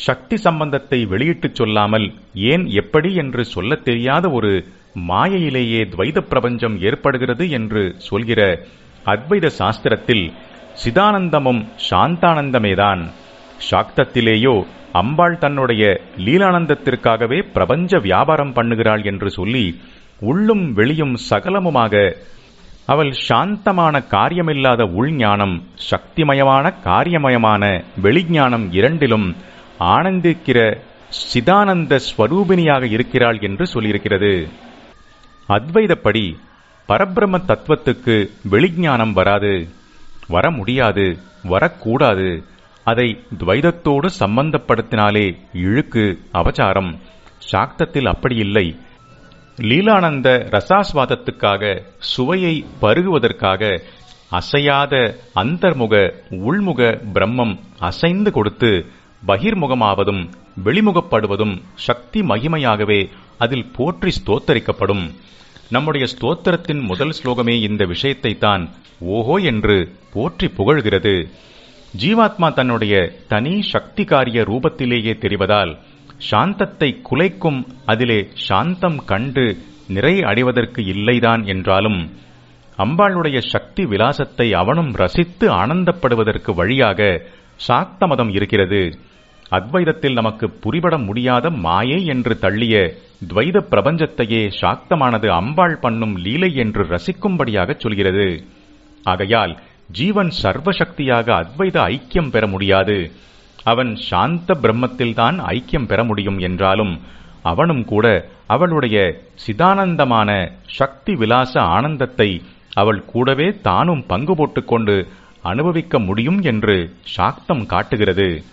சக்தி சம்பந்தத்தை வெளியிட்டுச் சொல்லாமல் ஏன் எப்படி என்று சொல்லத் தெரியாத ஒரு மாயையிலேயே துவைத பிரபஞ்சம் ஏற்படுகிறது என்று சொல்கிற அத்வைத சாஸ்திரத்தில் சிதானந்தமும் சாந்தானந்தமேதான். சாக்தத்திலேயோ அம்பாள் தன்னுடைய லீலானந்தத்திற்காகவே பிரபஞ்ச வியாபாரம் பண்ணுகிறாள் என்று சொல்லி உள்ளும் வெளியும் சகலமுமாக அவள் சாந்தமான காரியமில்லாத உள்ஞானம் சக்திமயமான காரியமயமான வெளிஞானம் இரண்டிலும் ஆனந்திக்கிற சிதானந்த ஸ்வரூபிணியாக இருக்கிறாள் என்று சொல்லியிருக்கிறது. அத்வைதப்படி பரபிரம தத்துவத்துக்கு வெளிஞானம் வராது. வர முடியாது வரக்கூடாது. அதை துவைதத்தோடு சம்பந்தப்படுத்தினாலே இழுக்கு அவச்சாரம் சாக்தத்தில் அப்படி இல்லை. லீலானந்த ரசாஸ்வாதத்துக்காக சுவையை பருகுவதற்காக அசையாத அந்தர்முக உள்முக பிரம்மம் அசைந்து கொடுத்து பகிர்முகமாவதும் வெளிமுகப்படுவதும் சக்தி மகிமையாகவே அதில் போற்றி ஸ்தோத்தரிக்கப்படும். நம்முடைய ஸ்தோத்திரத்தின் முதல் ஸ்லோகமே இந்த விஷயத்தை தான் ஓஹோ என்று போற்றி புகழ்கிறது. ஜீவாத்மா தன்னுடைய தனி சக்தி காரிய ரூபத்திலேயே தெரிவதால் சாந்தத்தை குலைக்கும் அதிலே சாந்தம் கண்டு நிறை அடைவதற்கு இல்லைதான் என்றாலும் அம்பாளுடைய சக்தி விலாசத்தை அவனும் ரசித்து ஆனந்தப்படுவதற்கு வழியாக சாக்த மதம் இருக்கிறது. அத்வைதத்தில் நமக்கு புரிபட முடியாத மாயை என்று தள்ளிய துவைத பிரபஞ்சத்தையே சாக்தமானது அம்பாள் பண்ணும் லீலை என்று ரசிக்கும்படியாகச் சொல்கிறது. ஆகையால் ஜீவன் சர்வசக்தியாக அத்வைத ஐக்கியம் பெற முடியாது. அவன் சாந்த பிரம்மத்தில்தான் ஐக்கியம் பெற முடியும் என்றாலும் அவனும் கூட அவளுடைய சிதானந்தமான சக்தி விலாச ஆனந்தத்தை அவள் கூடவே தானும் பங்கு போட்டுக்கொண்டு அனுபவிக்க முடியும் என்று சாக்தம் காட்டுகிறது.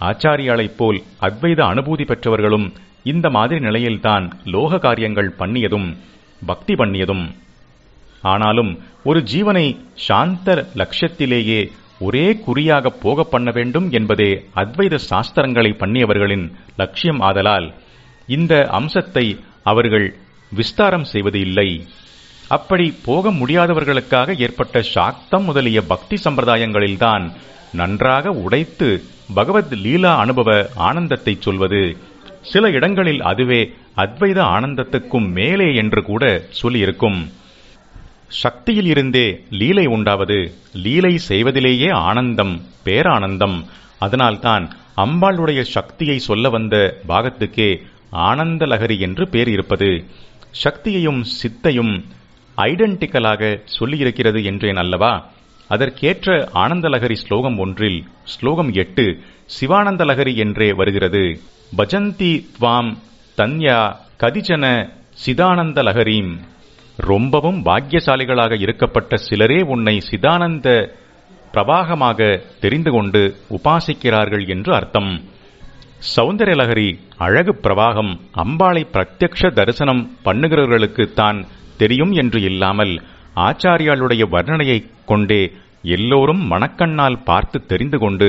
ஆச்சாரியாளைப் போல் அத்வைத அனுபூதி பெற்றவர்களும் இந்த மாதிரி நிலையில்தான் லோக காரியங்கள் பண்ணியதும் பக்தி பண்ணியதும். ஆனாலும் ஒரு ஜீவனை சாந்த லட்சியத்திலேயே ஒரே குறியாக போக பண்ண வேண்டும் என்பதே அத்வைத சாஸ்திரங்களை பண்ணியவர்களின் லட்சியம் ஆதலால் இந்த அம்சத்தை அவர்கள் விஸ்தாரம் செய்வது இல்லை. அப்படி போக முடியாதவர்களுக்காக ஏற்பட்ட சாக்தம் முதலிய பக்தி சம்பிரதாயங்களில்தான் நன்றாக உடைத்து பகவத் லீலா அனுபவ ஆனந்தத்தை சொல்வது. சில இடங்களில் அதுவே அத்வைத ஆனந்தத்துக்கும் மேலே என்று கூட சொல்லியிருக்கும். சக்தியில் இருந்தே லீலை உண்டாவது. லீலை செய்வதிலேயே ஆனந்தம் பேரானந்தம். அதனால்தான் அம்பாளுடைய சக்தியை சொல்ல வந்த பாகத்துக்கே ஆனந்த லகரி என்று பேர் இருப்பது. சக்தியையும் சித்தையும் ஐடென்டிக்கலாக சொல்லியிருக்கிறது என்றேன் அல்லவா? அதற்கேற்ற ஆனந்தலகரி ஸ்லோகம் ஒன்றில் ஸ்லோகம் எட்டு சிவானந்தலகரி என்றே வருகிறது. பஜந்தி துவாம் தன்யா கதிஜன சிதானந்தலகரீம். ரொம்பவும் பாக்கியசாலிகளாக இருக்கப்பட்ட சிலரே உன்னை சிதானந்த பிரவாகமாக தெரிந்து கொண்டு உபாசிக்கிறார்கள் என்று அர்த்தம். சௌந்தர்யலகரி அழகு பிரவாகம் அம்பாளை பிரத்யக்ஷ தரிசனம் பண்ணுகிறவர்களுக்கு தான் தெரியும் என்று இல்லாமல் ஆச்சாரியாளுடைய வர்ணனையை கொண்டே எல்லோரும் மணக்கண்ணால் பார்த்து தெரிந்து கொண்டு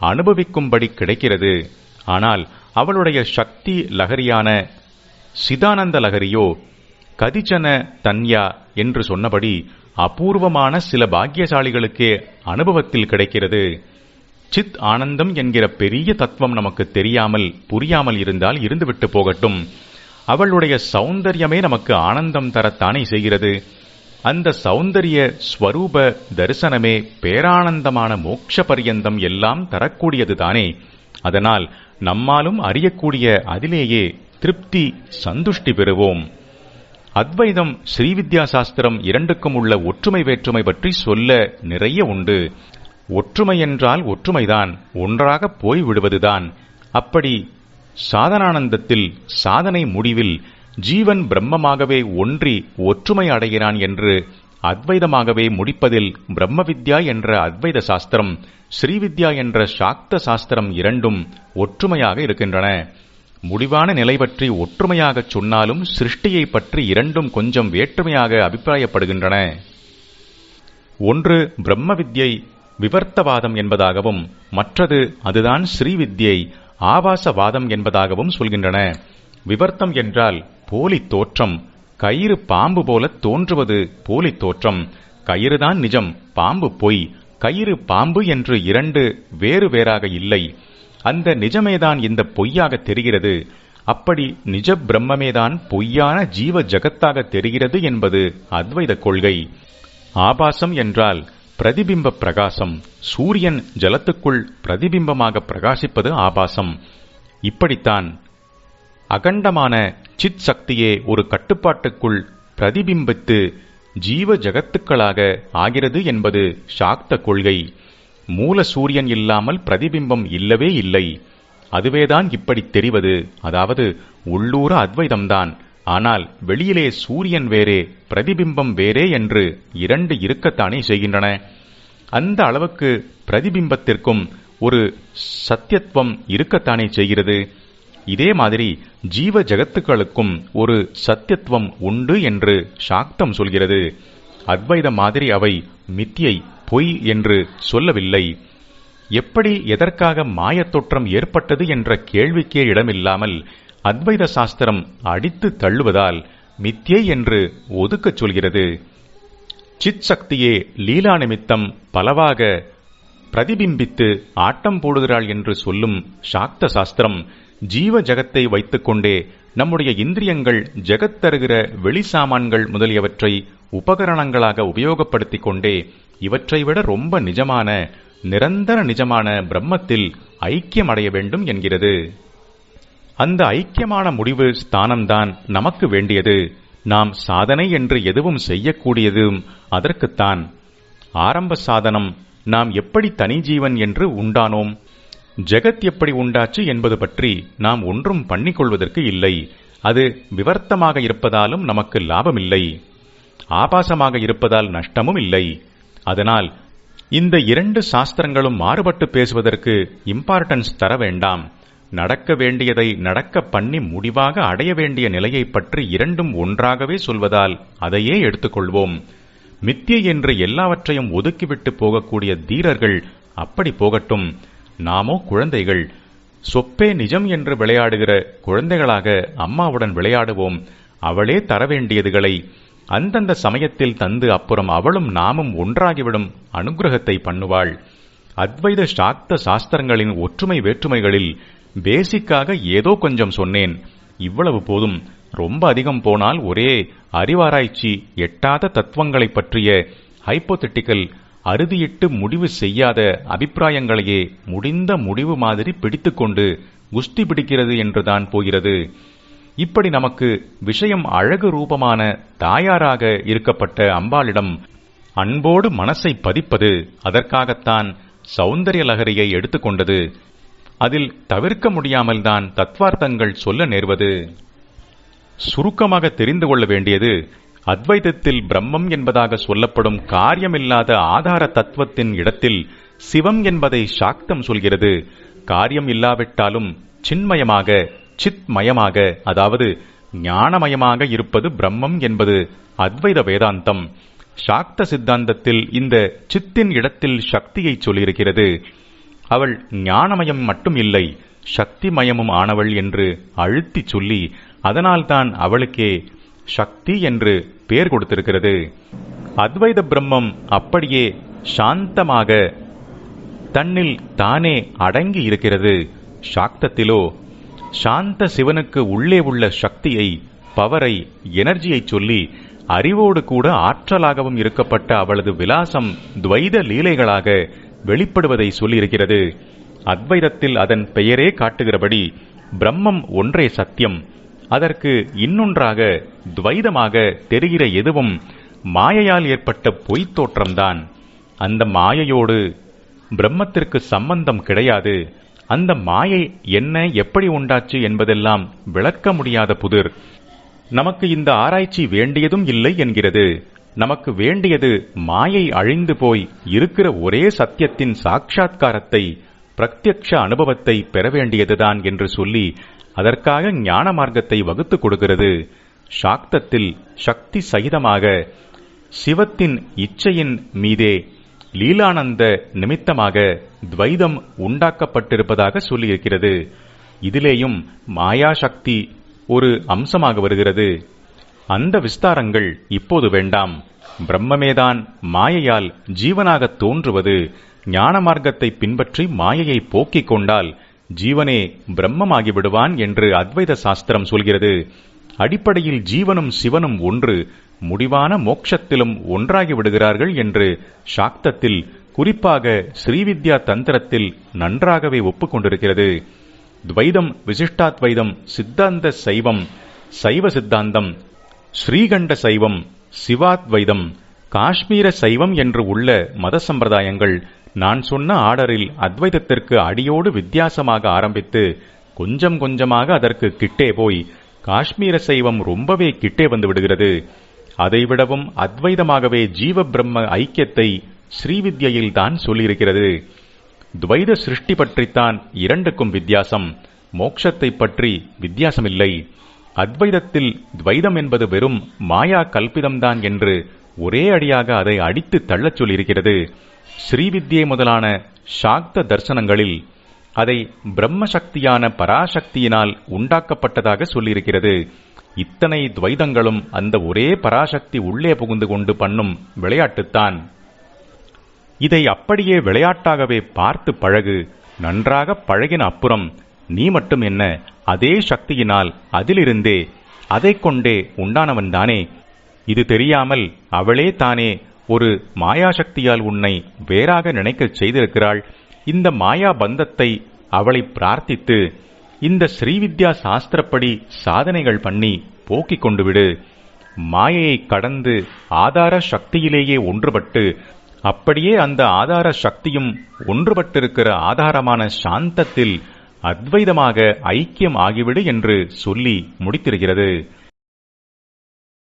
அனுபவிக்கும்படி கிடைக்கிறது. ஆனால் அவளுடைய சக்தி லகரியான சிதானந்த லகரியோ கதிச்சன தன்யா என்று சொன்னபடி அபூர்வமான சில பாக்கியசாலிகளுக்கே அனுபவத்தில் கிடைக்கிறது. சித் ஆனந்தம் என்கிற பெரிய தத்துவம் நமக்கு தெரியாமல் புரியாமல் இருந்தால் இருந்துவிட்டு போகட்டும். அவளுடைய சௌந்தரியமே நமக்கு ஆனந்தம் தரத்தானே செய்கிறது. அந்த சௌந்தரிய ஸ்வரூப தரிசனமே பேரானந்தமான மோட்ச பரியந்தம் எல்லாம் தரக்கூடியது தானே அதனால் நம்மாலும் அறியக்கூடிய அதிலேயே திருப்தி சந்துஷ்டி பெறுவோம். அத்வைதம் ஸ்ரீவித்யா சாஸ்திரம் இரண்டுக்கும் உள்ள ஒற்றுமை வேற்றுமை பற்றி சொல்ல நிறைய உண்டு. ஒற்றுமை என்றால் ஒற்றுமைதான் ஒன்றாக போய் விடுவதுதான் அப்படி சாதனானந்தத்தில் சாதனை முடிவில் ஜீவன் பிரம்மமாகவே ஒன்றி ஒற்றுமை அடைகிறான் என்று அத்வைதமாகவே முடிப்பதில் பிரம்ம வித்யா என்ற அத்வைத சாஸ்திரம் ஸ்ரீவித்யா என்ற சாக்த சாஸ்திரம் இரண்டும் ஒற்றுமையாக இருக்கின்றன. முடிவான நிலை பற்றி ஒற்றுமையாகச் சொன்னாலும் சிருஷ்டியை பற்றி இரண்டும் கொஞ்சம் வேற்றுமையாக அபிப்பிராயப்படுகின்றன. ஒன்று பிரம்ம வித்யை விவர்த்தவாதம் என்பதாகவும் மற்றது அதுதான் ஸ்ரீவித்யை ஆபாசவாதம் என்பதாகவும் சொல்கின்றன. விவர்த்தம் என்றால் போலி தோற்றம். கயிறு பாம்பு போல தோன்றுவது போலி தோற்றம். கயிறுதான் நிஜம் பாம்பு பொய். கயிறு பாம்பு என்று இரண்டு வேறு வேறாக இல்லை. அந்த நிஜமேதான் இந்த பொய்யாக தெரிகிறது. அப்படி நிஜ பிரம்மமேதான் பொய்யான ஜீவ ஜகத்தாக தெரிகிறது என்பது அத்வைத கொள்கை. ஆபாசம் என்றால் பிரதிபிம்ப பிரகாசம் சூரியன் ஜலத்துக்குள் பிரதிபிம்பமாக பிரகாசிப்பது ஆபாசம். இப்படித்தான் அகண்டமான சித் சக்தியே ஒரு கட்டுப்பாட்டுக்குள் பிரதிபிம்பித்து ஜீவ ஜகத்துக்களாக ஆகிறது என்பது சாக்த கொள்கை. மூல சூரியன் இல்லாமல் பிரதிபிம்பம் இல்லவே இல்லை. அதுவேதான் இப்படி தெரிவது. அதாவது உள்ளூர அத்வைதம்தான். ஆனால் வெளியிலே சூரியன் வேறே பிரதிபிம்பம் வேறே என்று இரண்டு இருக்கத்தானே செய்கின்றன. அந்த அளவுக்கு பிரதிபிம்பத்திற்கும் ஒரு சத்தியத்துவம் இருக்கத்தானே செய்கிறது. இதே மாதிரி ஜீவ ஜகத்துக்களுக்கும் ஒரு சத்தியத்துவம் உண்டு என்று சாக்தம் சொல்கிறது. அத்வைத மாதிரி அவை மித்தியை பொய் என்று சொல்லவில்லை. எப்படி எதற்காக மாயத்தோற்றம் ஏற்பட்டது என்ற கேள்விக்கே இடமில்லாமல் அத்வைத சாஸ்திரம் அடித்து தள்ளுவதால் மித்யை என்று ஒதுக்கச் சொல்கிறது. சித் சக்தியே லீலா நிமித்தம் பலவாக பிரதிபிம்பித்து ஆட்டம் போடுகிறாள் என்று சொல்லும் சாக்த சாஸ்திரம் ஜீவ ஜகத்தை வைத்துக்கொண்டே நம்முடைய இந்திரியங்கள் ஜெகத் தருகிற வெளி சாமான்கள் முதலியவற்றை உபகரணங்களாக உபயோகப்படுத்திக் கொண்டே இவற்றை விட ரொம்ப நிஜமான நிரந்தர நிஜமான பிரம்மத்தில் ஐக்கியமடைய வேண்டும் என்கிறது. அந்த ஐக்கியமான முடிவு ஸ்தானம்தான் நமக்கு வேண்டியது. நாம் சாதனை என்று எதுவும் செய்யக்கூடியதும் அதற்குத்தான். ஆரம்ப சாதனம் நாம் எப்படி தனி ஜீவன் என்று உண்டானோம்? ஜெகத் எப்படி உண்டாச்சு என்பது பற்றி நாம் ஒன்றும் பண்ணிக்கொள்வதற்கு இல்லை. அது விவர்த்தமாக இருப்பதாலும் நமக்கு லாபமில்லை. ஆபாசமாக இருப்பதால் நஷ்டமும் இல்லை. அதனால் இந்த இரண்டு சாஸ்திரங்களும் மாறுபட்டு பேசுவதற்கு இம்பார்ட்டன்ஸ் தர வேண்டாம். நடக்க வேண்டியதை நடக்க பண்ணி முடிவாக அடைய வேண்டிய நிலையை பற்றி இரண்டும் ஒன்றாகவே சொல்வதால் அதையே எடுத்துக்கொள்வோம். மித்தியை என்று எல்லாவற்றையும் ஒதுக்கிவிட்டு போகக்கூடிய தீரர்கள் அப்படி போகட்டும். நாமோ குழந்தைகள். சொப்பே நிஜம் என்று விளையாடுகிற குழந்தைகளாக அம்மாவுடன் விளையாடுவோம். அவளே தர வேண்டியதுகளை அந்தந்த சமயத்தில் தந்து அப்புறம் அவளும் நாமும் ஒன்றாகிவிடும் அனுகிரகத்தை பண்ணுவாள். அத்வைத சாக்த சாஸ்திரங்களின் ஒற்றுமை வேற்றுமைகளில் பேசிக்காக ஏதோ கொஞ்சம் சொன்னேன். இவ்வளவு போதும். ரொம்ப அதிகம் போனால் ஒரே அறிவாராய்ச்சி எட்டாத தத்துவங்களைப் பற்றிய ஹைப்போதெட்டிக்கல் அறுதியிட்டு முடிவு செய்யாத அபிப்பிராயங்களையே முடிந்த முடிவு மாதிரி பிடித்துக்கொண்டு குஸ்தி பிடிக்கிறது என்றுதான் போகிறது. இப்படி நமக்கு விஷயம் அழகு ரூபமான தாயாராக இருக்கப்பட்ட அம்பாளிடம் அன்போடு மனசை பதிப்பது அதற்காகத்தான் சௌந்தரிய லகரியை எடுத்துக்கொண்டது அதில் தவிர்க்க முடியாமல்தான் தத்வார்த்தங்கள் சொல்ல நேர்வது. சுருக்கமாக தெரிந்து கொள்ள வேண்டியது அத்வைதத்தில் பிரம்மம் என்பதாக சொல்லப்படும் காரியமில்லாத ஆதார தத்துவத்தின் இடத்தில் சிவம் என்பதை சாக்தம் சொல்கிறது. காரியம் இல்லாவிட்டாலும் சின்மயமாக சித்மயமாக அதாவது ஞானமயமாக இருப்பது பிரம்மம் என்பது அத்வைத வேதாந்தம். சாக்த சித்தாந்தத்தில் இந்த சித்தின் இடத்தில் சக்தியை சொல்லியிருக்கிறது. அவள் ஞானமயம் மட்டும் இல்லை சக்திமயமும் ஆனவள் என்று அழுத்திச் சொல்லி அதனால்தான் அவளுக்கே சக்தி என்று பெயர் கொடுத்திருக்கிறது. அத்வைத பிரம்மம் அப்படியே சாந்தமாக தன்னில் தானே அடங்கி இருக்கிறது. சாக்தத்திலோ சாந்த சிவனுக்கு உள்ளே உள்ள சக்தியை பவரை எனர்ஜியை சொல்லி அறிவோடு கூட ஆற்றலாகவும் இருக்கப்பட்ட அவளது விலாசம் துவைத லீலைகளாக வெளிப்படுவதை சொல்லியிருக்கிறது. அத்வைதத்தில் அதன் பெயரே காட்டுகிறபடி பிரம்மம் ஒன்றே சத்தியம். அதற்கு இன்னொன்றாக துவைதமாக தெரிகிற எதுவும் மாயையால் ஏற்பட்ட பொய்த் தோற்றம்தான். அந்த மாயையோடு பிரம்மத்திற்கு சம்பந்தம் கிடையாது. அந்த மாயை என்ன எப்படி உண்டாச்சு என்பதெல்லாம் விளக்க முடியாத புதிர். நமக்கு இந்த ஆராய்ச்சி வேண்டியதும் இல்லை என்கிறது. நமக்கு வேண்டியது மாயை அழிந்து போய் இருக்கிற ஒரே சத்தியத்தின் சாட்சா்காரத்தை பிரத்யக்ஷ அனுபவத்தை பெற வேண்டியதுதான் என்று சொல்லி அதற்காக ஞான மார்க்கத்தை வகுத்துக் கொடுக்கிறது. சாக்தத்தில் சக்தி சகிதமாக சிவத்தின் இச்சையின் மீதே லீலானந்த நிமித்தமாக துவைதம் உண்டாக்கப்பட்டிருப்பதாக சொல்லியிருக்கிறது. இதிலேயும் மாயா சக்தி ஒரு அம்சமாக வருகிறது. அந்த விஸ்தாரங்கள் இப்போது வேண்டாம். பிரம்மமேதான் மாயையால் ஜீவனாக தோன்றுவது ஞான மார்க்கத்தை பின்பற்றி மாயையை போக்கிக் கொண்டால் ஜீவனே பிரம்மமாகி விடுவான் என்று அத்வைத சாஸ்திரம் சொல்கிறது. அடிப்படையில் ஜீவனும் சிவனும் ஒன்று முடிவான மோட்சத்திலும் ஒன்றாகி விடுகிறார்கள் என்று சாக்தத்தில் குறிப்பாக ஸ்ரீவித்யா தந்திரத்தில் நன்றாகவே ஒப்புக்கொண்டிருக்கிறது துவைதம் விசிஷ்டாத்வைதம் சித்தாந்த சைவம் சைவ சித்தாந்தம் ஸ்ரீகண்ட சைவம் சிவாத்வைதம் காஷ்மீர சைவம் என்று உள்ள மத சம்பிரதாயங்கள் நான் சொன்ன ஆர்டரில் அத்வைதத்திற்கு அடியோடு வித்தியாசமாக ஆரம்பித்து கொஞ்சம் கொஞ்சமாக அதற்கு கிட்டே போய் காஷ்மீர சைவம் ரொம்பவே கிட்டே வந்து விடுகிறது. அதைவிடவும் அத்வைதமாகவே ஜீவ பிரம்ம ஐக்கியத்தை ஸ்ரீவித்யில் தான் சொல்லியிருக்கிறது. துவைத சிருஷ்டி பற்றித்தான் இரண்டுக்கும் வித்தியாசம் மோட்சத்தை பற்றி வித்தியாசமில்லை. அத்வைதத்தில் துவைதம் என்பது வெறும் மாயா கல்பிதம்தான் என்று ஒரே அடியாக அதை அடித்து தள்ளச் சொல்லியிருக்கிறது. ஸ்ரீவித்யை முதலான சாக்த தர்சனங்களில் அதை பிரம்ம சக்தியான பராசக்தியினால் உண்டாக்கப்பட்டதாக சொல்லியிருக்கிறது. இத்தனை துவைதங்களும் அந்த ஒரே பராசக்தி உள்ளே புகுந்து கொண்டு பண்ணும் விளையாட்டுத்தான். இதை அப்படியே விளையாட்டாகவே பார்த்து பழகு நன்றாக பழகின அப்புறம் நீ மட்டும் என்ன? அதே சக்தியினால் அதிலிருந்தே அதைக் கொண்டே உண்டானவன்தானே. இது தெரியாமல் அவளே தானே ஒரு மாயாசக்தியால் உன்னை வேறாக நினைக்கச் செய்திருக்கிறாள். இந்த மாயா பந்தத்தை அவளை பிரார்த்தித்து இந்த ஸ்ரீவித்யா சாஸ்திரப்படி சாதனைகள் பண்ணி போக்கிக் கொண்டு விடு. மாயையை கடந்து ஆதார சக்தியிலேயே ஒன்றுபட்டு அப்படியே அந்த ஆதார சக்தியும் ஒன்றுபட்டிருக்கிற ஆதாரமான சாந்தத்தில் அத்வைதமாக ஐக்கியம் ஆகிவிடு என்று சொல்லி முடித்திருக்கிறது.